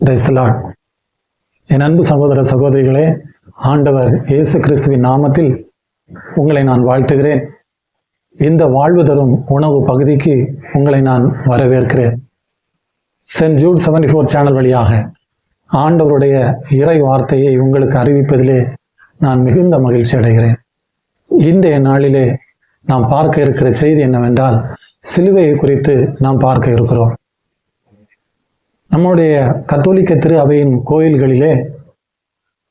Praise the Lord என் அன்பு சகோதர சகோதரிகளே ஆண்டவர் இயேசு கிறிஸ்துவின் நாமத்தில் உங்களை நான் வாழ்த்துகிறேன். இந்த வாழ்வு தரும் உணவு பகுதிக்கு உங்களை நான் வரவேற்கிறேன். Saint Jude seventy four channel வழியாக ஆண்டவருடைய இறை வார்த்தையை உங்களுக்கு அறிவிப்பதிலே நான் மிகுந்த மகிழ்ச்சி அடைகிறேன். இன்றைய நாளிலே நாம் பார்க்க இருக்கிற செய்தி என்னவென்றால் சிலுவையை குறித்து நாம் பார்க்க இருக்கிறோம். நம்முடைய கத்தோலிக்க திரு அவையின் கோயில்களிலே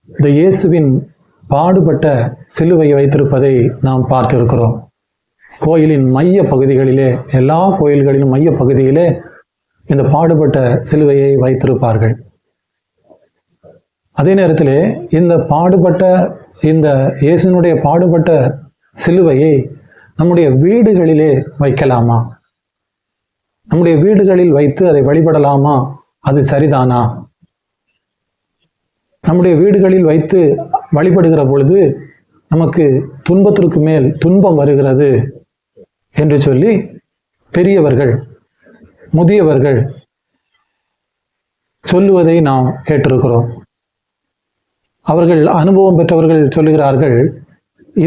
இந்த இயேசுவின் பாடுபட்ட சிலுவையை வைத்திருப்பதை நாம் பார்த்திருக்கிறோம். கோயிலின் மைய பகுதிகளிலே எல்லா கோயில்களிலும் மைய பகுதியிலே இந்த பாடுபட்ட சிலுவையை வைத்திருப்பார்கள். அதே நேரத்தில் இந்த பாடுபட்ட இந்த இயேசுனுடைய பாடுபட்ட சிலுவையை நம்முடைய வீடுகளிலே வைக்கலாமா? நம்முடைய வீடுகளில் வைத்து அதை வழிபடலாமா? அது சரிதானா? நம்முடைய வீடுகளில் வைத்து வழிபடுகிற பொழுது நமக்கு துன்பத்திற்கு மேல் துன்பம் வருகிறது என்று சொல்லி பெரியவர்கள் முதியவர்கள் சொல்லுவதை நாம் கேட்டிருக்கிறோம். அவர்கள் அனுபவம் பெற்றவர்கள் சொல்லுகிறார்கள்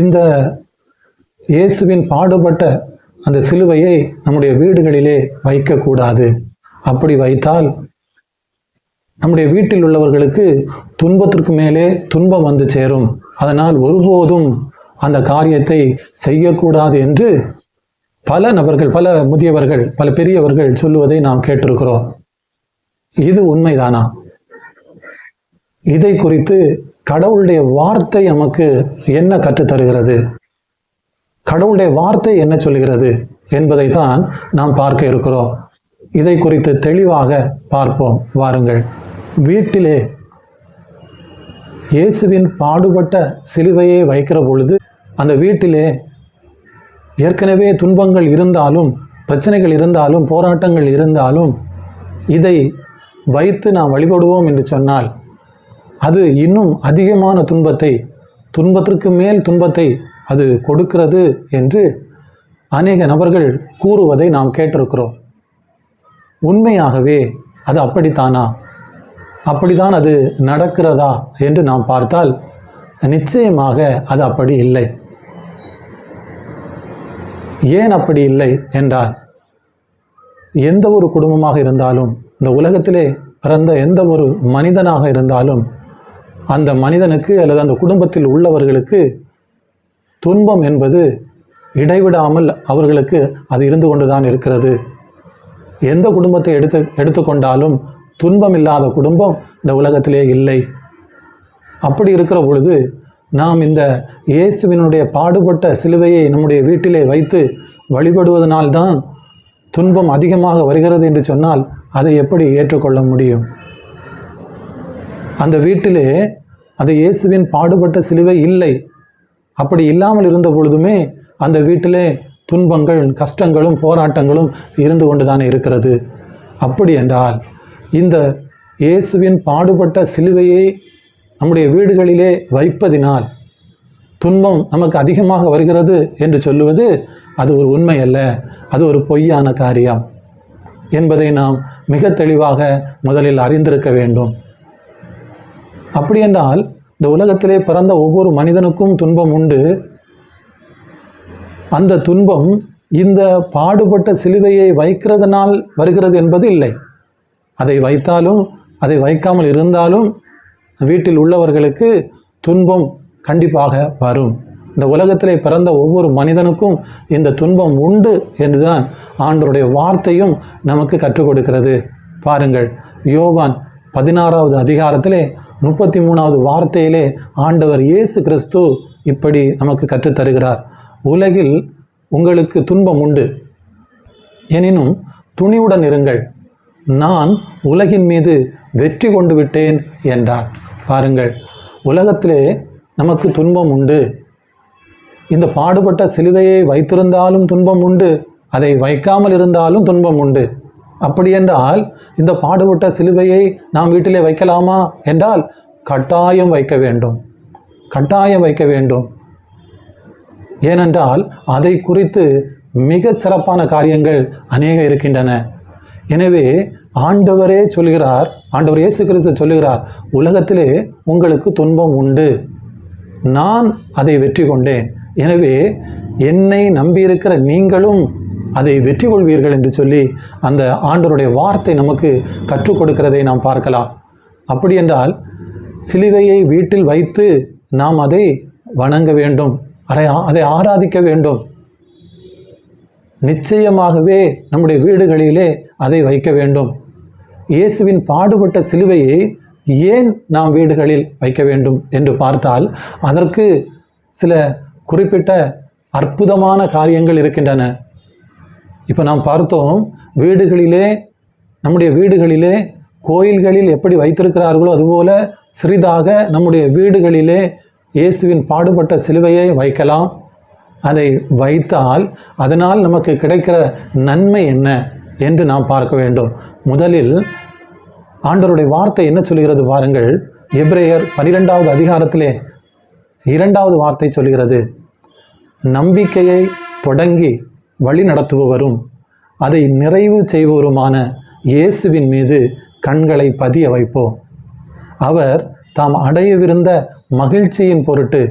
இந்த இயேசுவின் பாடுபட்ட அந்த சிலுவையை நம்முடைய வீடுகளிலே வைக்கக்கூடாது. அப்படி வைத்தால் நம்முடைய வீட்டில் உள்ளவர்களுக்கு துன்பத்திற்கு மேலே துன்பம் வந்து சேரும். அதனால் ஒருபோதும் அந்த காரியத்தை செய்யக்கூடாது என்று பல நபர்கள் பல முதியவர்கள் பல பெரியவர்கள் சொல்லுவதை நாம் கேட்டிருக்கிறோம். இது உண்மைதானா? இதை குறித்து கடவுளுடைய வார்த்தை நமக்கு என்ன கற்றுத்தருகிறது கடவுளுடைய வார்த்தை என்ன சொல்கிறது என்பதை தான் நாம் பார்க்க இருக்கிறோம். இதை குறித்து தெளிவாக பார்ப்போம். வாருங்கள். வீட்டிலே இயேசுவின் பாடுபட்ட சிலுவையை வைக்கிற பொழுது அந்த வீட்டிலே ஏற்கனவே துன்பங்கள் இருந்தாலும் பிரச்சனைகள் இருந்தாலும் போராட்டங்கள் இருந்தாலும் இதை வைத்து நாம் வழிபடுவோம் என்று சொன்னால் அது இன்னும் அதிகமான துன்பத்தை துன்பத்திற்கு மேல் துன்பத்தை அது கொடுக்கிறது என்று அநேக நபர்கள் கூறுவதை நாம் கேட்டிருக்கிறோம். உண்மையாகவே அது அப்படித்தானா? அப்படிதான் அது நடக்கிறதா என்று நாம் பார்த்தால் நிச்சயமாக அது அப்படி இல்லை. ஏன் அப்படி இல்லை என்றால் எந்த ஒரு குடும்பமாக இருந்தாலும் இந்த உலகத்திலே பிறந்த எந்த ஒரு மனிதனாக இருந்தாலும் அந்த மனிதனுக்கு அல்லது அந்த குடும்பத்தில் உள்ளவர்களுக்கு துன்பம் என்பது இடைவிடாமல் அவர்களுக்கு அது இருந்து கொண்டுதான் இருக்கிறது. எந்த குடும்பத்தை எடுத்து எடுத்துக்கொண்டாலும் துன்பம் இல்லாத குடும்பம் இந்த உலகத்திலே இல்லை. அப்படி இருக்கிற பொழுது நாம் இந்த இயேசுவினுடைய பாடுபட்ட சிலுவையை நம்முடைய வீட்டிலே வைத்து வழிபடுவதனால்தான் துன்பம் அதிகமாக வருகிறது என்று சொன்னால் அதை எப்படி ஏற்றுக்கொள்ள முடியும்? அந்த வீட்டிலே அந்த இயேசுவின் பாடுபட்ட சிலுவை இல்லை. அப்படி இல்லாமல் இருந்த பொழுதுமே அந்த வீட்டிலே துன்பங்கள் கஷ்டங்களும் போராட்டங்களும் இருந்து கொண்டுதான் இருக்கிறது. அப்படி என்றால் இந்த இயேசுவின் பாடுபட்ட சிலுவையை நம்முடைய வீடுகளிலே வைப்பதினால் துன்பம் நமக்கு அதிகமாக வருகிறது என்று சொல்லுவது அது ஒரு உண்மை அல்ல அது ஒரு பொய்யான காரியம் என்பதை நாம் மிக தெளிவாக முதலில் அறிந்திருக்க வேண்டும். அப்படியென்றால் இந்த உலகத்திலே பிறந்த ஒவ்வொரு மனிதனுக்கும் துன்பம் உண்டு. அந்த துன்பம் இந்த பாடுபட்ட சிலுவையை வைக்கிறதுனால் வருகிறது என்பது இல்லை. அதை வைத்தாலும் அதை வைக்காமல் இருந்தாலும் வீட்டில் உள்ளவர்களுக்கு துன்பம் கண்டிப்பாக வரும். இந்த உலகத்திலே பிறந்த ஒவ்வொரு மனிதனுக்கும் இந்த துன்பம் உண்டு என்றுதான் ஆண்டருடைய வார்த்தையும் நமக்கு கற்றுக் கொடுக்கிறது. பாருங்கள் யோவான் பதினாறாவது அதிகாரத்திலே முப்பத்தி மூணாவது வார்த்தையிலே ஆண்டவர் இயேசு கிறிஸ்து இப்படி நமக்கு கற்றுத்தருகிறார் உலகில் உங்களுக்கு துன்பம் உண்டு. எனினும் துணிவுடன் இருங்கள். நான் உலகின் மீது வெற்றி கொண்டு விட்டேன் என்றார். பாருங்கள் உலகத்திலே நமக்கு துன்பம் உண்டு. இந்த பாடுபட்ட சிலுவையை வைத்திருந்தாலும் துன்பம் உண்டு அதை வைக்காமல் இருந்தாலும் துன்பம் உண்டு. அப்படி என்றால் இந்த பாடுபட்ட சிலுவையை நாம் வீட்டிலே வைக்கலாமா என்றால் கட்டாயம் வைக்க வேண்டும். கட்டாயம் வைக்க வேண்டும். ஏனென்றால் அதை குறித்து மிக சிறப்பான காரியங்கள் அநேக இருக்கின்றன. எனவே ஆண்டவரே சொல்கிறார் ஆண்டவர் இயேசு கிறிஸ்து சொல்லுகிறார் உலகத்திலே உங்களுக்கு துன்பம் உண்டு. நான் அதை வெற்றி கொண்டேன். எனவே என்னை நம்பியிருக்கிற நீங்களும் அதை வெற்றி கொள்வீர்கள் என்று சொல்லி அந்த ஆண்டவருடைய வார்த்தை நமக்கு கற்றுக் கொடுக்கிறதை நாம் பார்க்கலாம். அப்படி என்றால் சிலுவையை வீட்டில் வைத்து நாம் அதை வணங்க வேண்டும். அதை அதை ஆராதிக்க வேண்டும். நிச்சயமாகவே நம்முடைய வீடுகளிலே அதை வைக்க வேண்டும். இயேசுவின் பாடுபட்ட சிலுவையை ஏன் நாம் வீடுகளில் வைக்க வேண்டும் என்று பார்த்தால் அதற்கு சில குறிப்பிட்ட அற்புதமான காரியங்கள் இருக்கின்றன. இப்போ நாம் பார்த்தோம் வீடுகளிலே நம்முடைய வீடுகளிலே கோயில்களில் எப்படி வைத்திருக்கிறார்களோ அதுபோல சிறிதாக நம்முடைய வீடுகளிலே இயேசுவின் பாடுபட்ட சிலுவையை வைக்கலாம். அதை வைத்தால் அதனால் நமக்கு கிடைக்கிற நன்மை என்ன என்று நாம் பார்க்க வேண்டும். முதலில் ஆண்டவருடைய வார்த்தை என்ன சொல்கிறது பாருங்கள். எப்ரேயர் பனிரெண்டாவது அதிகாரத்திலே இரண்டாவது வார்த்தை சொல்கிறது நம்பிக்கையை தொடங்கி வழி நடத்துபவரும் அதை நிறைவு செய்பவருமான இயேசுவின் மீது கண்களை பதிய வைப்போம். அவர் தாம் அடையவிருந்த மகிழ்ச்சியின் பொருட்டு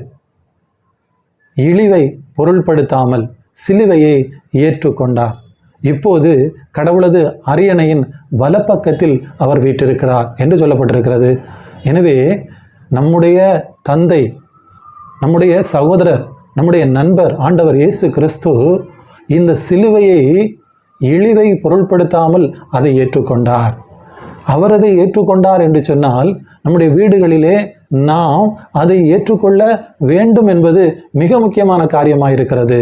இழிவை பொருள்படுத்தாமல் சிலுவையை ஏற்றுக்கொண்டார். இப்போது கடவுளது அரியணையின் வலப்பக்கத்தில் அவர் வீட்டிருக்கிறார் என்று சொல்லப்பட்டிருக்கிறது. எனவே நம்முடைய தந்தை நம்முடைய சகோதரர் நம்முடைய நண்பர் ஆண்டவர் இயேசு கிறிஸ்து இந்த சிலுவையை இழிவை பொருள்படுத்தாமல் அதை ஏற்றுக்கொண்டார். அவர் அதை ஏற்றுக்கொண்டார் என்று சொன்னால் நம்முடைய வீடுகளிலே நாம் அதை ஏற்றுக்கொள்ள வேண்டும் என்பது மிக முக்கியமான காரியமாக இருக்கிறது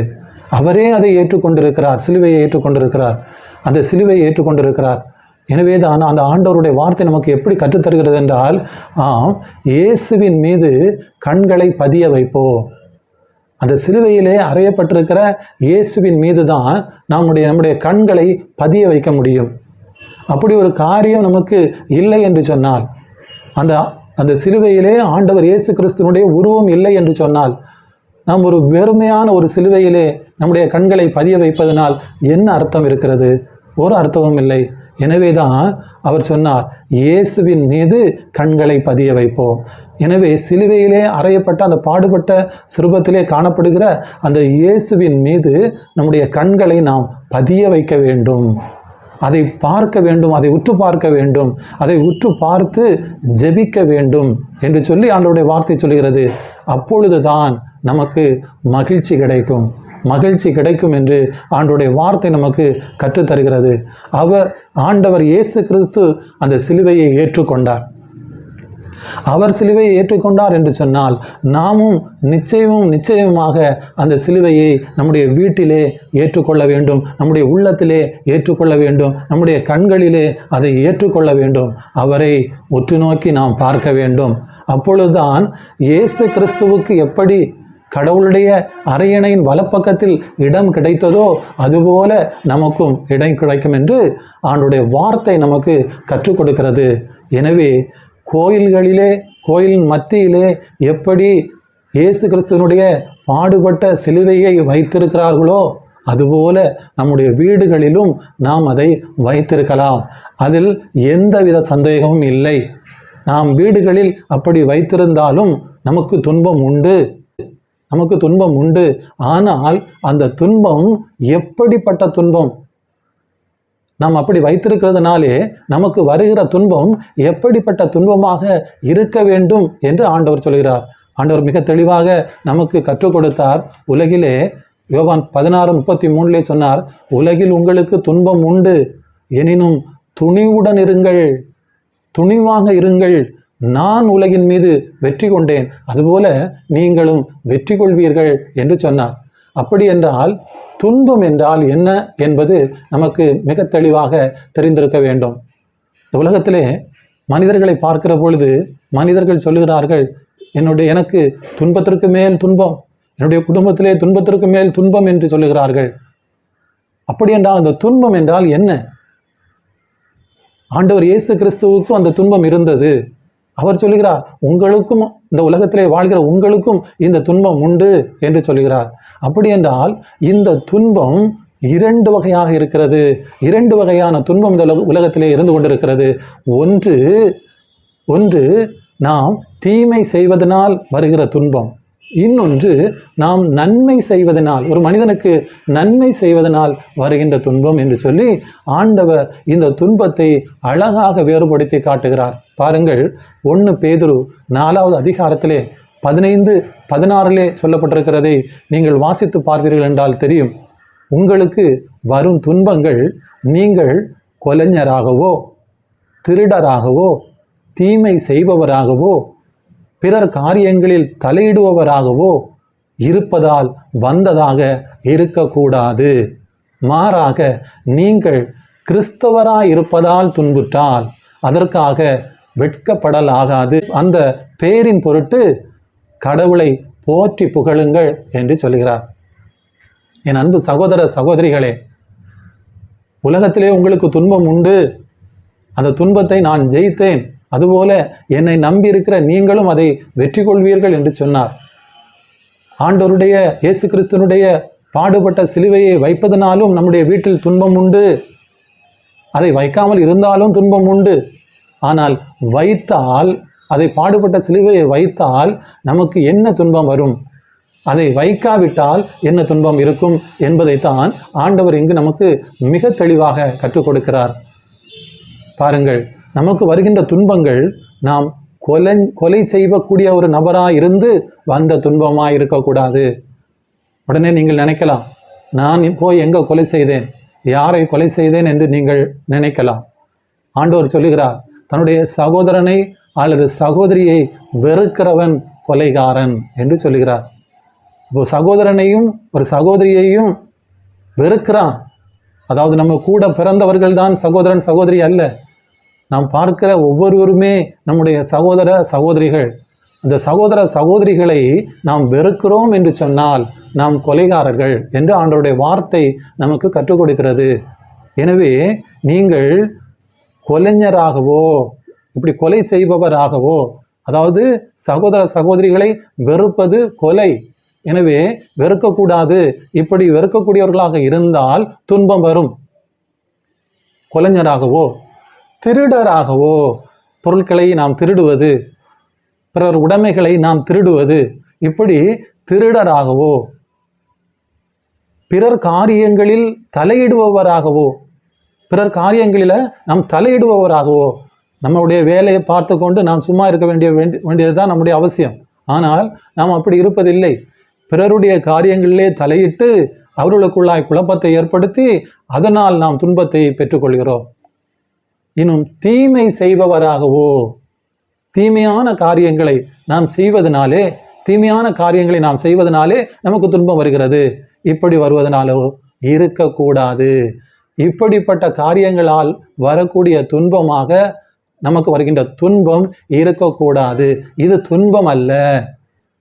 அவரே அதை ஏற்றுக்கொண்டிருக்கிறார் சிலுவையை ஏற்றுக்கொண்டிருக்கிறார். அந்த சிலுவையை ஏற்றுக்கொண்டிருக்கிறார். எனவே தான் அந்த ஆண்டவருடைய வார்த்தை நமக்கு எப்படி கற்றுத்தருகிறது என்றால் ஆம் இயேசுவின் மீது கண்களை பதிய வைப்போம். அந்த சிலுவையிலே அறையப்பட்டிருக்கிற இயேசுவின் மீது தான் நம்முடைய நம்முடைய கண்களை பதிய வைக்க முடியும். அப்படி ஒரு காரியம் நமக்கு இல்லை என்று சொன்னால் அந்த அந்த சிலுவையிலே ஆண்டவர் இயேசு கிறிஸ்துவனுடைய உருவம் இல்லை என்று சொன்னால் நாம் ஒரு வெறுமையான ஒரு சிலுவையிலே நம்முடைய கண்களை பதிய வைப்பதனால் என்ன அர்த்தம் இருக்கிறது? ஒரு அர்த்தமும் இல்லை. எனவே தான் அவர் சொன்னார் இயேசுவின் மீது கண்களை பதிய வைப்போம். எனவே சிலுவையிலே அறையப்பட்ட அந்த பாடுபட்ட சிறுபத்திலே காணப்படுகிற அந்த இயேசுவின் மீது நம்முடைய கண்களை நாம் பதிய வைக்க வேண்டும். அதை பார்க்க வேண்டும் அதை உற்று பார்க்க வேண்டும் அதை உற்று பார்த்து ஜெபிக்க வேண்டும் என்று சொல்லி ஆண்டவருடைய வார்த்தை சொல்கிறது அப்பொழுதுதான் நமக்கு மகிழ்ச்சி கிடைக்கும். மகிழ்ச்சி கிடைக்கும் என்று ஆண்டவருடைய வார்த்தை நமக்கு கற்றுத்தருகிறது. அவர் ஆண்டவர் இயேசு கிறிஸ்து அந்த சிலுவையை ஏற்றுக்கொண்டார். அவர் சிலுவையை ஏற்றுக்கொண்டார் என்று சொன்னால் நாமும் நிச்சயமும் நிச்சயமாக அந்த சிலுவையை நம்முடைய வீட்டிலே ஏற்றுக்கொள்ள வேண்டும் நம்முடைய உள்ளத்திலே ஏற்றுக்கொள்ள வேண்டும் நம்முடைய கண்களிலே அதை ஏற்றுக்கொள்ள வேண்டும். அவரை உற்று நோக்கி நாம் பார்க்க வேண்டும். அப்பொழுதுதான் இயேசு கிறிஸ்துவுக்கு எப்படி கடவுளுடைய அரியணையின் வலப்பக்கத்தில் இடம் கிடைத்ததோ அதுபோல நமக்கும் இடம் கிடைக்கும் என்று ஆண்டுடைய வார்த்தை நமக்கு கற்றுக் கொடுக்கிறது. எனவே கோயில்களிலே கோயிலின் மத்தியிலே எப்படி இயேசு கிறிஸ்துவனுடைய பாடுபட்ட சிலுவையை வைத்திருக்கிறார்களோ அதுபோல நம்முடைய வீடுகளிலும் நாம் அதை வைத்திருக்கலாம். அதில் எந்தவித சந்தேகமும் இல்லை. நாம் வீடுகளில் அப்படி வைத்திருந்தாலும் நமக்கு துன்பம் உண்டு. நமக்கு துன்பம் உண்டு. ஆனால் அந்த துன்பம் எப்படிப்பட்ட துன்பம்? நாம் அப்படி வைத்திருக்கிறதுனாலே நமக்கு வருகிற துன்பம் எப்படிப்பட்ட துன்பமாக இருக்க வேண்டும் என்று ஆண்டவர் சொல்கிறார். ஆண்டவர் மிக தெளிவாக நமக்கு கற்றுக் கொடுத்தார். உலகிலே யோவான் பதினாறு முப்பத்தி மூணுலே சொன்னார் உலகில் உங்களுக்கு துன்பம் உண்டு. எனினும் துணிவுடன் இருங்கள். துணிவாக இருங்கள். நான் உலகின் மீது வெற்றி கொண்டேன். அதுபோல நீங்களும் வெற்றி கொள்வீர்கள் என்று சொன்னார். அப்படி என்றால் துன்பம் என்றால் என்ன என்பது நமக்கு மிக தெளிவாக தெரிந்திருக்க வேண்டும். இந்த உலகத்திலே மனிதர்களை பார்க்கிற பொழுது மனிதர்கள் சொல்லுகிறார்கள் என்னுடைய எனக்கு துன்பத்திற்கு மேல் துன்பம் என்னுடைய குடும்பத்திலே துன்பத்திற்கு மேல் துன்பம் என்று சொல்லுகிறார்கள். அப்படி என்றால் அந்த துன்பம் என்றால் என்ன? ஆண்டவர் இயேசு கிறிஸ்துவுக்கும் அந்த துன்பம் இருந்தது. அவர் சொல்லுகிறார் உங்களுக்கும் இந்த உலகத்திலே வாழ்கிற உங்களுக்கும் இந்த துன்பம் உண்டு என்று சொல்கிறார் அப்படி என்றால் இந்த துன்பம் இரண்டு வகையாக இருக்கிறது. இரண்டு வகையான துன்பம் இந்த உலகத்திலே இருந்து கொண்டிருக்கிறது. ஒன்று ஒன்று நாம் தீமை செய்வதனால் வருகிற துன்பம். இன்னொன்று நாம் நன்மை செய்வதனால் ஒரு மனிதனுக்கு நன்மை செய்வதனால் வருகின்ற துன்பம் என்று சொல்லி ஆண்டவர் இந்த துன்பத்தை அழகாக வேறுபடுத்தி காட்டுகிறார். பாருங்கள் ஒன்று பேதுரு நாலாவது அதிகாரத்திலே பதினைந்து பதினாறிலே சொல்லப்பட்டிருக்கிறதை நீங்கள் வாசித்து பார்த்தீர்கள் என்றால் தெரியும். உங்களுக்கு வரும் துன்பங்கள் நீங்கள் கொலைஞராகவோ திருடராகவோ தீமை செய்பவராகவோ பிறர் காரியங்களில் தலையிடுபவராகவோ இருப்பதால் வந்ததாக இருக்கக்கூடாது. மாறாக நீங்கள் கிறிஸ்தவராய் இருப்பதால் துன்புற்றால் அதற்காக வெட்கப்படல் ஆகாது அந்த பேரின் பொருட்டு கடவுளை போற்றி புகழுங்கள் என்று சொல்கிறார். என் அன்பு சகோதர சகோதரிகளே உலகத்திலே உங்களுக்கு துன்பம் உண்டு. அந்த துன்பத்தை நான் ஜெயித்தேன். அதுபோல என்னை நம்பி இருக்கிற நீங்களும் அதை வெற்றி கொள்வீர்கள் என்று சொன்னார். ஆண்டவருடைய இயேசு கிறிஸ்துனுடைய பாடுபட்ட சிலுவையை வைப்பதனாலும் நம்முடைய வீட்டில் துன்பம் உண்டு. அதை வைக்காமல் இருந்தாலும் துன்பம் உண்டு. ஆனால் வைத்தால் அதை பாடுபட்ட சிலுவையை வைத்தால் நமக்கு என்ன துன்பம் வரும்? அதை வைக்காவிட்டால் என்ன துன்பம் இருக்கும் என்பதைத்தான் ஆண்டவர் இங்கு நமக்கு மிக தெளிவாக கற்றுக் கொடுக்கிறார். பாருங்கள் நமக்கு வருகின்ற துன்பங்கள் நாம் கொலை கொலை செய்யக்கூடிய ஒரு நபராக இருந்து வந்த துன்பமாக இருக்கக்கூடாது. உடனே நீங்கள் நினைக்கலாம் நான் போய் எங்கே கொலை செய்தேன்? யாரை கொலை செய்தேன் என்று நீங்கள் நினைக்கலாம். ஆண்டவர் சொல்லுகிறார் தன்னுடைய சகோதரனை அல்லது சகோதரியை வெறுக்கிறவன் கொலைகாரன் என்று சொல்லுகிறார். இப்போ சகோதரனையும் ஒரு சகோதரியையும் வெறுக்கிறான். அதாவது நம்ம கூட பிறந்தவர்கள் தான் சகோதரன் சகோதரி அல்ல. நாம் பார்க்கிற ஒவ்வொருவருமே நம்முடைய சகோதர சகோதரிகள். அந்த சகோதர சகோதரிகளை நாம் வெறுக்கிறோம் என்று சொன்னால் நாம் கொலைகாரர்கள் என்று ஆண்டருடைய வார்த்தை நமக்கு கற்றுக் கொடுக்கிறது. எனவே நீங்கள் கொலைஞராகவோ இப்படி கொலை செய்பவராகவோ அதாவது சகோதர சகோதரிகளை வெறுப்பது கொலை. எனவே வெறுக்கக்கூடாது. இப்படி வெறுக்கக்கூடியவர்களாக இருந்தால் துன்பம் வரும். கொலைஞராகவோ திருடராகவோ? பொருட்களை நாம் திருடுவது பிறர் உடைமைகளை நாம் திருடுவது இப்படி திருடராகவோ? பிறர் காரியங்களில் தலையிடுபவராகவோ? பிறர் காரியங்களில் நாம் தலையிடுபவராகவோ? நம்முடைய வேலையை பார்த்து கொண்டு நாம் சும்மா இருக்க வேண்டிய வேண்டியது தான் நம்முடைய அவசியம். ஆனால் நாம் அப்படி இருப்பதில்லை. பிறருடைய காரியங்களிலே தலையிட்டு அவர்களுக்குள்ளாய் குழப்பத்தை ஏற்படுத்தி அதனால் நாம் துன்பத்தை பெற்றுக்கொள்கிறோம். இன்னும் தீமை செய்பவராகவோ தீமையான காரியங்களை நாம் செய்வதனாலே தீமையான காரியங்களை நாம் செய்வதனாலே நமக்கு துன்பம் வருகிறது. இப்படி வருவதனாலோ இருக்கக்கூடாது. இப்படிப்பட்ட காரியங்களால் வரக்கூடிய துன்பமாக நமக்கு வருகின்ற துன்பம் இருக்கக்கூடாது. இது துன்பம் அல்ல.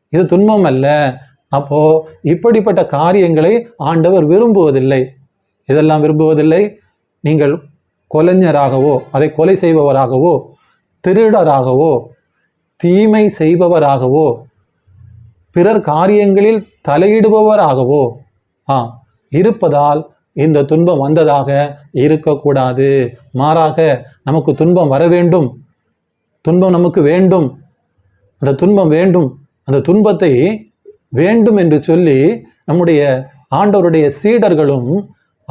இது துன்பம் அல்ல. அப்போ இப்படிப்பட்ட காரியங்களை ஆண்டவர் விரும்புவதில்லை. இதெல்லாம் விரும்புவதில்லை? நீங்கள் கொலைஞராகவோ அதை கொலை செய்பவராகவோ திருடராகவோ தீமை செய்பவராகவோ பிறர் காரியங்களில் தலையிடுபவராகவோ ஆ இருப்பதால் இந்த துன்பம் வந்ததாக இருக்கக்கூடாது. மாறாக நமக்கு துன்பம் வர வேண்டும். துன்பம் நமக்கு வேண்டும். அந்த துன்பம் வேண்டும். அந்த துன்பத்தை வேண்டும் என்று சொல்லி நம்முடைய ஆண்டவருடைய சீடர்களும்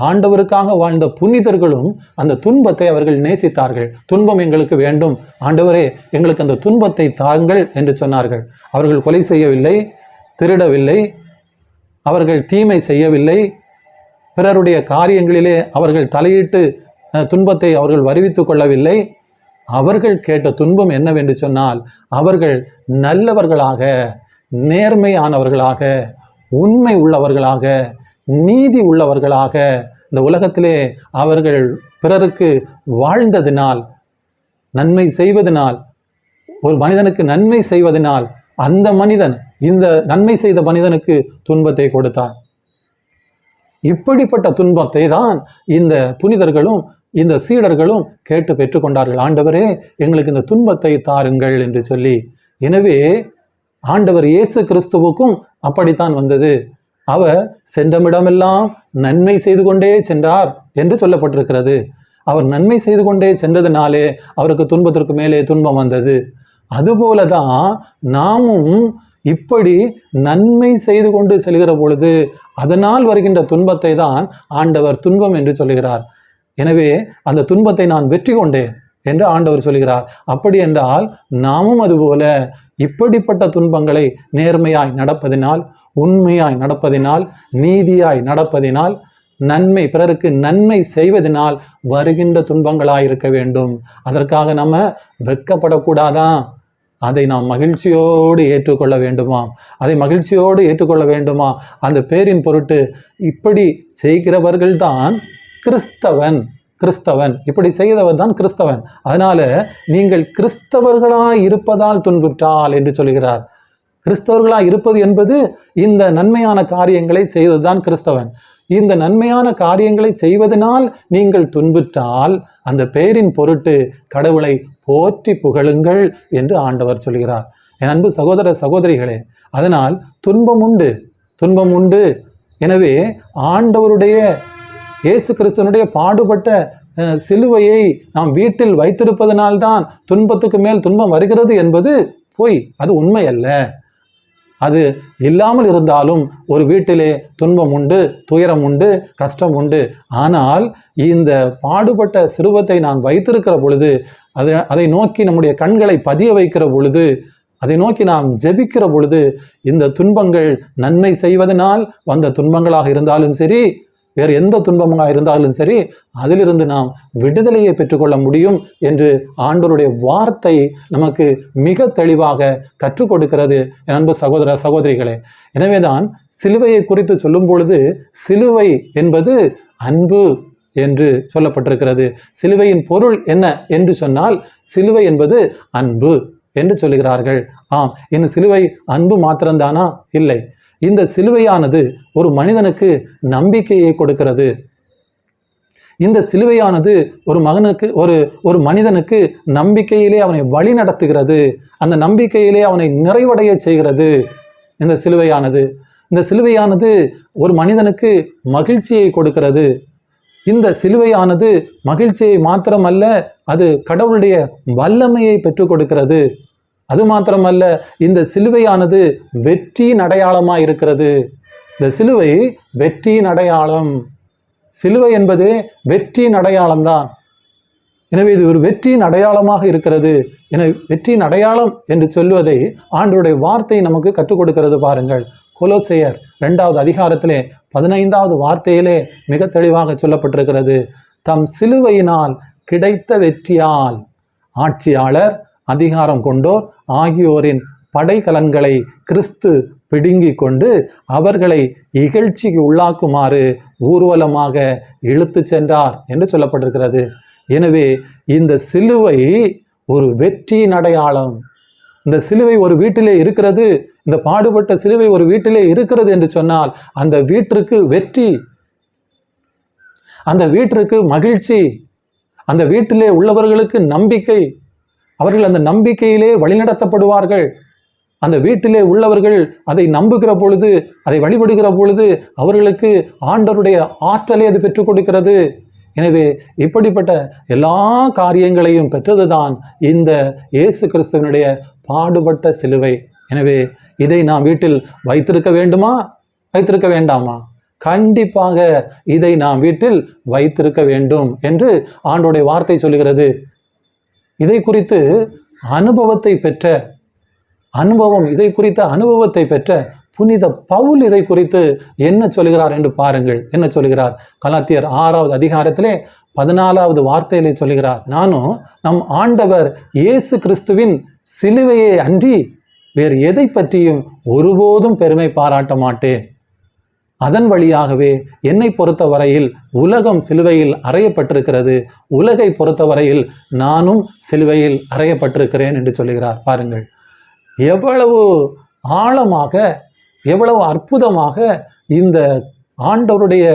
ஆண்டவருக்காக வாழ்ந்த புனிதர்களும் அந்த துன்பத்தை அவர்கள் நேசித்தார்கள். துன்பம் எங்களுக்கு வேண்டும். ஆண்டவரே எங்களுக்கு அந்த துன்பத்தை தாங்கள் என்று சொன்னார்கள். அவர்கள் கொலை செய்யவில்லை திருடவில்லை அவர்கள் தீமை செய்யவில்லை. பிறருடைய காரியங்களிலே அவர்கள் தலையிட்டு துன்பத்தை அவர்கள் வருவித்துக் கொள்ளவில்லை. அவர்கள் கேட்ட துன்பம் என்னவென்று சொன்னால் அவர்கள் நல்லவர்களாக நேர்மையானவர்களாக உண்மை உள்ளவர்களாக நீதி உள்ளவர்களாக இந்த உலகத்திலே அவர்கள் பிறருக்கு வாழ்ந்ததினால் நன்மை செய்வதனால் ஒரு மனிதனுக்கு நன்மை செய்வதனால் அந்த மனிதன் இந்த நன்மை செய்த மனிதனுக்கு துன்பத்தை கொடுத்தான். இப்படிப்பட்ட துன்பத்தை தான் இந்த புனிதர்களும் இந்த சீடர்களும் கேட்டு பெற்றுக்கொண்டார்கள் ஆண்டவரே எங்களுக்கு இந்த துன்பத்தை தாருங்கள் என்று சொல்லி. எனவே ஆண்டவர் இயேசு கிறிஸ்துவுக்கும் அப்படித்தான் வந்தது. அவர் சென்றமிடமெல்லாம் நன்மை செய்து கொண்டே சென்றார் என்று சொல்லப்பட்டிருக்கிறது. அவர் நன்மை செய்து கொண்டே சென்றதுனாலே அவருக்கு துன்பத்திற்கு மேலே துன்பம் வந்தது. அதுபோல தான் நாமும் இப்படி நன்மை செய்து கொண்டு செல்கிற பொழுது அதனால் வருகின்ற துன்பத்தை தான் ஆண்டவர் துன்பம் என்று சொல்லுகிறார் எனவே அந்த துன்பத்தை நான் வெற்றி கொண்டேன் என்று ஆண்டவர் சொல்கிறார். அப்படி என்றால் நாமும் அதுபோல இப்படிப்பட்ட துன்பங்களை நேர்மையாய் நடப்பதினால் உண்மையாய் நடப்பதினால் நீதியாய் நடப்பதினால் நன்மை பிறருக்கு நன்மை செய்வதனால் வருகின்ற துன்பங்களாய் இருக்க வேண்டும். அதற்காக நம்ம வெட்கப்படக்கூடாதான். அதை நாம் மகிழ்ச்சியோடு ஏற்றுக்கொள்ள வேண்டுமா அதை மகிழ்ச்சியோடு ஏற்றுக்கொள்ள வேண்டுமா? அந்த பேரின் பொருட்டு இப்படி செய்கிறவர்கள்தான் கிறிஸ்தவன். கிறிஸ்தவன். இப்படி செய்தவர் தான் கிறிஸ்தவன். அதனால நீங்கள் கிறிஸ்தவர்களாய் இருப்பதால் துன்புற்றால் என்று சொல்கிறார். கிறிஸ்தவர்களாய் இருப்பது என்பது இந்த நன்மையான காரியங்களை செய்வதுதான் கிறிஸ்தவன். இந்த நன்மையான காரியங்களை செய்வதனால் நீங்கள் துன்புற்றால் அந்த பெயரின் பொருட்டு கடவுளை போற்றி புகழுங்கள் என்று ஆண்டவர் சொல்கிறார். என் அன்பு சகோதர சகோதரிகளே அதனால் துன்பம் உண்டு துன்பம் உண்டு. எனவே ஆண்டவருடைய இயேசு கிறிஸ்துவனுடைய பாடுபட்ட சிலுவையை நாம் வீட்டில் வைத்திருப்பதனால்தான் துன்பத்துக்கு மேல் துன்பம் வருகிறது என்பது பொய். அது உண்மை அல்ல. அது இல்லாமல் இருந்தாலும் ஒரு வீட்டிலே துன்பம் உண்டு துயரம் உண்டு கஷ்டம் உண்டு. ஆனால் இந்த பாடுபட்ட சிறுவத்தை நான் வைத்திருக்கிற பொழுது அதை அதை நோக்கி நம்முடைய கண்களை பதிய வைக்கிற பொழுது அதை நோக்கி நாம் ஜெபிக்கிற பொழுது இந்த துன்பங்கள் நன்மை செய்வதனால் வந்த துன்பங்களாக இருந்தாலும் சரி வேறு எந்த துன்பமாக இருந்தாலும் சரி அதிலிருந்து நாம் விடுதலையை பெற்றுக்கொள்ள முடியும் என்று ஆண்டோருடைய வார்த்தை நமக்கு மிக தெளிவாக கற்றுக் கொடுக்கிறது. என் அன்பு சகோதர சகோதரிகளே எனவேதான் சிலுவையை குறித்து சொல்லும் பொழுது சிலுவை என்பது அன்பு என்று சொல்லப்பட்டிருக்கிறது. சிலுவையின் பொருள் என்ன என்று சொன்னால் சிலுவை என்பது அன்பு என்று சொல்லுகிறார்கள். ஆம் இந்த சிலுவை அன்பு மாத்திரம்தானா? இல்லை. இந்த சிலுவையானது ஒரு மனிதனுக்கு நம்பிக்கையை கொடுக்கிறது. இந்த சிலுவையானது ஒரு மகனுக்கு ஒரு ஒரு மனிதனுக்கு நம்பிக்கையிலே அவனை வழி நடத்துகிறது. அந்த நம்பிக்கையிலே அவனை நிறைவடைய செய்கிறது. இந்த சிலுவையானது. இந்த சிலுவையானது ஒரு மனிதனுக்கு மகிழ்ச்சியை கொடுக்கிறது. இந்த சிலுவையானது மகிழ்ச்சியை மாத்திரமல்ல அது கடவுளுடைய வல்லமையை பெற்றுக் கொடுக்கிறது. அது மாத்திரமல்ல இந்த சிலுவையானது வெற்றியின் அடையாளமாக இருக்கிறது. இந்த சிலுவை வெற்றியின் அடையாளம் சிலுவை என்பது வெற்றியின் அடையாளம்தான் எனவே இது ஒரு வெற்றியின் அடையாளமாக இருக்கிறது. என வெற்றியின் அடையாளம் என்று சொல்லுவதை ஆண்டுடைய வார்த்தை நமக்கு கற்றுக் கொடுக்கிறது பாருங்கள். கொலோசையர் ரெண்டாவது அதிகாரத்திலே பதினைந்தாவது வார்த்தையிலே மிக தெளிவாக சொல்லப்பட்டிருக்கிறது. தம் சிலுவையினால் கிடைத்த வெற்றியால் ஆட்சியாளர் அதிகாரம் கொண்டோர் ஆகியோரின் படைக்கலன்களை கிறிஸ்து பிடுங்கிக் கொண்டு அவர்களை இகழ்ச்சிக்கு உள்ளாக்குமாறு ஊர்வலமாக இழுத்துச் சென்றார் என்று சொல்லப்பட்டிருக்கிறது. எனவே இந்த சிலுவை ஒரு வெற்றியின் அடையாளம். இந்த சிலுவை ஒரு வீட்டிலே இருக்கிறது. இந்த பாடுபட்ட சிலுவை ஒரு வீட்டிலே இருக்கிறது என்று சொன்னால் அந்த வீட்டிற்கு வெற்றி அந்த வீட்டிற்கு மகிழ்ச்சி அந்த வீட்டிலே உள்ளவர்களுக்கு நம்பிக்கை அவர்கள் அந்த நம்பிக்கையிலே வழிநடத்தப்படுவார்கள். அந்த வீட்டிலே உள்ளவர்கள் அதை நம்புகிற பொழுது அதை வழிபடுகிற பொழுது அவர்களுக்கு ஆண்டவருடைய ஆற்றலை அது பெற்றுக் கொடுக்கிறது. எனவே இப்படிப்பட்ட எல்லா காரியங்களையும் பெற்றதுதான் இந்த இயேசு கிறிஸ்துவனுடைய பாடுபட்ட சிலுவை. எனவே இதை நாம் வீட்டில் வைத்திருக்க வேண்டுமா? வைத்திருக்க வேண்டாமா? கண்டிப்பாக இதை நாம் வீட்டில் வைத்திருக்க வேண்டும் என்று ஆண்டோடைய வார்த்தை சொல்லுகிறது. இதை குறித்து அனுபவத்தை பெற்ற அனுபவம் இதை குறித்த அனுபவத்தை பெற்ற புனித பவுல் இதை குறித்து என்ன சொல்கிறார் என்று பாருங்கள். என்ன சொல்கிறார்? கலாத்தியர் ஆறாவது அதிகாரத்திலே பதினாலாவது வார்த்தையிலே சொல்கிறார். நானும் நம் ஆண்டவர் இயேசு கிறிஸ்துவின் சிலுவையை அன்றி வேறு எதை பற்றியும் ஒருபோதும் பெருமை பாராட்ட மாட்டேன். அதன் வழியாகவே என்னை பொறுத்தவரையில் உலகம் சிலுவையில் அறையப்பட்டிருக்கிறது. உலகை பொறுத்தவரையில் நானும் சிலுவையில் அறையப்பட்டிருக்கிறேன் என்று சொல்லுகிறார். பாருங்கள். எவ்வளவு ஆழமாக எவ்வளவு அற்புதமாக இந்த ஆண்டவருடைய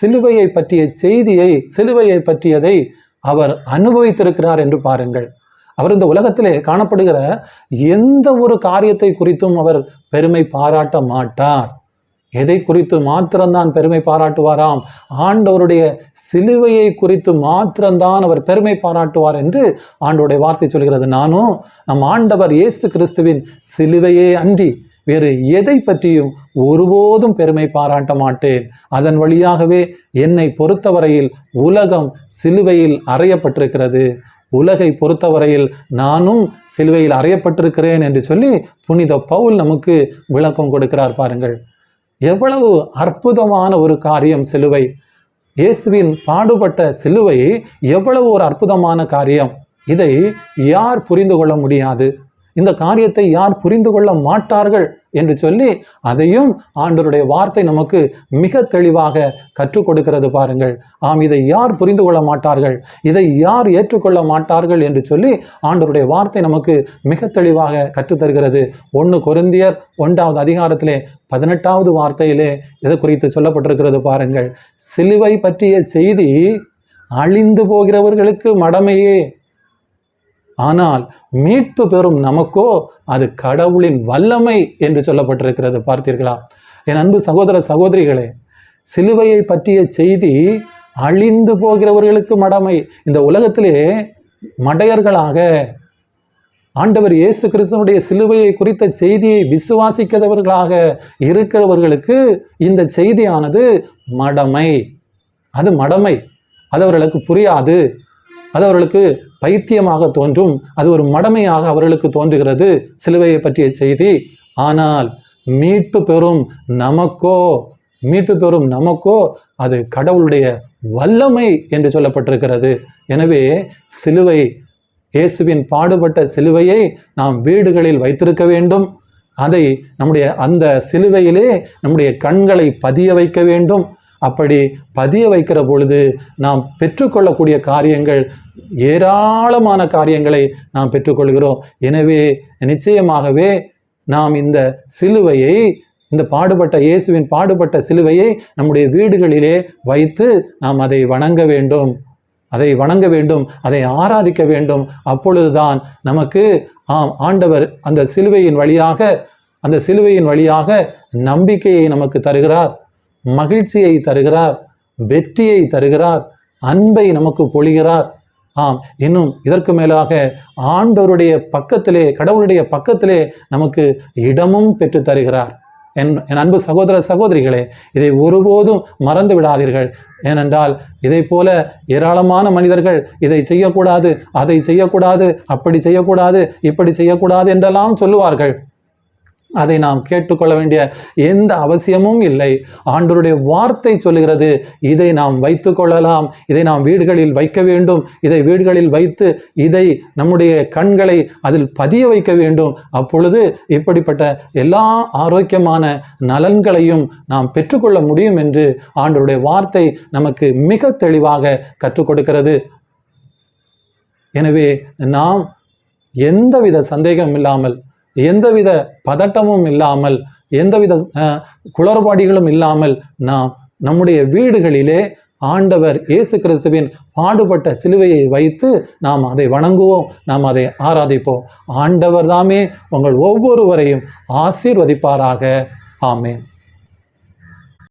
சிலுவையை பற்றிய செய்தியை சிலுவையை பற்றியதை அவர் அனுபவித்திருக்கிறார் என்று பாருங்கள். அவர் இந்த உலகத்திலே காணப்படுகிற எந்த ஒரு காரியத்தை குறித்தும் அவர் பெருமை பாராட்ட மாட்டார். எதை குறித்து மாத்திரம்தான் பெருமை பாராட்டுவாராம்? ஆண்டவருடைய சிலுவையை குறித்து மாத்திரம்தான் அவர் பெருமை பாராட்டுவார் என்று ஆண்டவருடைய வார்த்தை சொல்கிறது. நானும் நம் ஆண்டவர் இயேசு கிறிஸ்துவின் சிலுவையே அன்றி வேறு எதை பற்றியும் ஒருபோதும் பெருமை பாராட்ட மாட்டேன். அதன் வழியாகவே என்னை பொறுத்தவரையில் உலகம் சிலுவையில் அறையப்பட்டிருக்கிறது. உலகை பொறுத்தவரையில் நானும் சிலுவையில் அறையப்பட்டிருக்கிறேன் என்று சொல்லி புனித பவுல் நமக்கு விளக்கம் கொடுக்கிறார் பாருங்கள். எவ்வளவு அற்புதமான ஒரு காரியம் சிலுவை. இயேசுவின் பாடுபட்ட சிலுவை எவ்வளவு ஒரு அற்புதமான காரியம். இதை யார் புரிந்து கொள்ள முடியாது? இந்த காரியத்தை யார் புரிந்து கொள்ள மாட்டார்கள்? என்று சொல்லி அதையும் ஆண்டவருடைய வார்த்தை நமக்கு மிக தெளிவாக கற்றுக் கொடுக்கிறது பாருங்கள். ஆம் இதை யார் புரிந்து கொள்ள மாட்டார்கள்? இதை யார் ஏற்றுக்கொள்ள மாட்டார்கள் என்று சொல்லி ஆண்டவருடைய வார்த்தை நமக்கு மிக தெளிவாக கற்றுத்தருகிறது ஒன்று கொருந்தியர் ஒன்றாவது அதிகாரத்திலே பதினெட்டாவது வார்த்தையிலே இதை குறித்து சொல்லப்பட்டிருக்கிறது பாருங்கள். சிலுவை பற்றிய செய்தி அழிந்து போகிறவர்களுக்கு மடமையே. ஆனால் மீட்பு பெறும் நமக்கோ அது கடவுளின் வல்லமை என்று சொல்லப்பட்டிருக்கிறது. பார்த்தீர்களா? என் அன்பு சகோதர சகோதரிகளே சிலுவையை பற்றிய செய்தி அழிந்து போகிறவர்களுக்கு மடமை. இந்த உலகத்திலே மடையர்களாக ஆண்டவர் இயேசு கிறிஸ்தனுடைய சிலுவையை குறித்த செய்தியை விசுவாசிக்காதவர்களாக இருக்கிறவர்களுக்கு இந்த செய்தியானது மடமை. அது மடமை. அது அவர்களுக்கு புரியாது. அது அவர்களுக்கு பைத்தியமாக தோன்றும். அது ஒரு மடமையாக அவர்களுக்கு தோன்றுகிறது. சிலுவையை பற்றிய செய்தி ஆனால் மீட்பு பெறும் நமக்கோ மீட்பு பெறும் நமக்கோ அது கடவுளுடைய வல்லமை என்று சொல்லப்பட்டிருக்கிறது. எனவே சிலுவை இயேசுவின் பாடுபட்ட சிலுவையை நாம் வீடுகளில் வைத்திருக்க வேண்டும். அதை நம்முடைய அந்த சிலுவையிலே நம்முடைய கண்களை பதிய வைக்க வேண்டும். அப்படி பதிய வைக்கிற பொழுது நாம் பெற்றுக்கொள்ளக்கூடிய காரியங்கள் ஏராளமான காரியங்களை நாம் பெற்றுக்கொள்கிறோம். எனவே நிச்சயமாகவே நாம் இந்த சிலுவையை இந்த பாடுபட்ட இயேசுவின் பாடுபட்ட சிலுவையை நம்முடைய வீடுகளிலே வைத்து நாம் அதை வணங்க வேண்டும். அதை வணங்க வேண்டும் அதை ஆராதிக்க வேண்டும். அப்பொழுதுதான் நமக்கு ஆம் ஆண்டவர் அந்த சிலுவையின் வழியாக அந்த சிலுவையின் வழியாக நம்பிக்கையை நமக்கு தருகிறார் மகிழ்ச்சியை தருகிறார் வெற்றியை தருகிறார் அன்பை நமக்கு பொழிகிறார். ஆம் இன்னும் இதற்கு மேலாக ஆண்டவருடைய பக்கத்திலே கடவுளுடைய பக்கத்திலே நமக்கு இடமும் பெற்று தருகிறார். என் என் அன்பு சகோதர சகோதரிகளே இதை ஒருபோதும் மறந்து விடாதீர்கள். ஏனென்றால் இதை போல ஏராளமான மனிதர்கள் இதை செய்யக்கூடாது அதை செய்யக்கூடாது அப்படி செய்யக்கூடாது இப்படி செய்யக்கூடாது என்றெல்லாம் சொல்லுவார்கள். அதை நாம் கேட்டுக்கொள்ள வேண்டிய எந்த அவசியமும் இல்லை. ஆண்டோருடைய வார்த்தை சொல்லுகிறது இதை நாம் வைத்து கொள்ளலாம் இதை நாம் வீடுகளில் வைக்க வேண்டும். இதை வீடுகளில் வைத்து இதை நம்முடைய கண்களை அதில் பதிய வைக்க வேண்டும். அப்பொழுது இப்படிப்பட்ட எல்லா ஆரோக்கியமான நலன்களையும் நாம் பெற்றுக்கொள்ள முடியும் என்று ஆண்டோருடைய வார்த்தை நமக்கு மிக தெளிவாக கற்றுக் கொடுக்கிறது. எனவே நாம் எந்தவித சந்தேகம் இல்லாமல் எந்தவித பதட்டமும் இல்லாமல் எந்தவித குளறுபாடிகளும் இல்லாமல் நாம் நம்முடைய வீடுகளிலே ஆண்டவர் இயேசு கிறிஸ்துவின் பாடுபட்ட சிலுவையை வைத்து நாம் அதை வணங்குவோம் நாம் அதை ஆராதிப்போம். ஆண்டவர் தாமே உங்கள் ஒவ்வொருவரையும் ஆசீர்வதிப்பாராக. ஆமேன்.